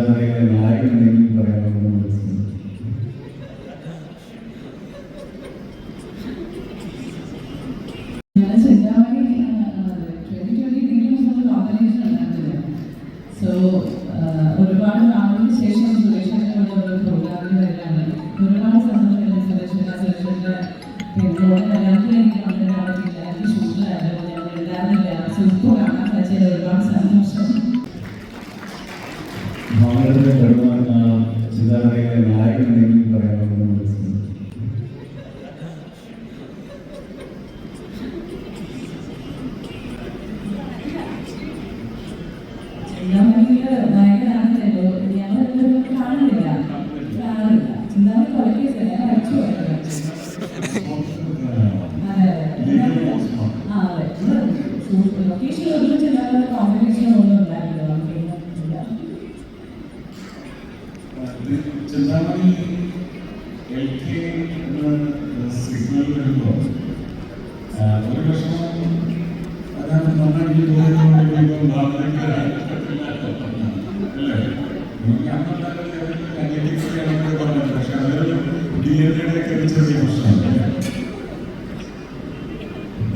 നായകൻ എന്തെങ്കിലും പറയാമെന്ന് നമ്മൾ സോ ഒരുപാട് നാളുകൾക്ക് ശേഷം സുരേഷിനുള്ള ഒരു പ്രോഗ്രാമിൽ വരികയാണ് ഒരുപാട് സന്തോഷമുണ്ട് സുരേഷിന്റെ സുരേഷിന്റെ പിന്നെ കല്യാണത്തിൽ എനിക്ക് പറ്റില്ല എനിക്ക് ഷൂട്ടിലായിരുന്നു ഞാൻ ഉണ്ടായിരുന്നില്ല സോ ഇപ്പോൾ കാണാൻ പറ്റിയത് ഒരുപാട് സന്തോഷം ലൊക്കേഷനിൽ ഒരുമിച്ച് ഉണ്ടാകുന്ന കോമ്പിനേഷൻ ഒന്നും ഉണ്ടായില്ല നമുക്ക് ചിന്താമണി എൽ കെ എന്ന സിഗ്നൽ വരുമ്പോൾ ഒരു വർഷം അതിനകത്ത് നന്നായി പോകുന്നതുകൊണ്ട് ഭാഗത്തേക്ക് അല്ലേ ഞാൻ അനലിറ്റിക്സ് പറഞ്ഞത് പക്ഷെ അത് ഡി എൻ എയുടെ ഒക്കെ ചെറിയ പ്രശ്നമാണ്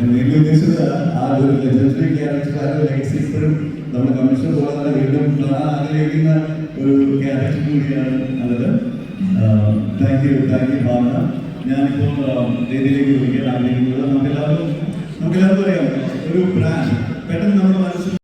എനിക്ക് ഉദ്ദേശിച്ചത് ആ ഒരു ലെജൻഡറി ക്യാരക്ടർ ആ ഒരു ലെഗസി ഇപ്പോഴും നമ്മുടെ കമ്മീഷൻ പോലെ വീണ്ടും കാണാൻ ആഗ്രഹിക്കുന്ന ഒരു ക്യാരക്ടർ കൂടിയാണ് അത് thank you thank you Bhavana. ഞാനിപ്പോൾ രീതിയിലേക്ക് വിളിക്കാൻ ആഗ്രഹിക്കുന്നത് നമുക്കെല്ലാവർക്കും നമുക്കെല്ലാവർക്കും അറിയാം ഒരു ബ്രാൻഡ് പെട്ടെന്ന് നമ്മുടെ മനസ്സിൽ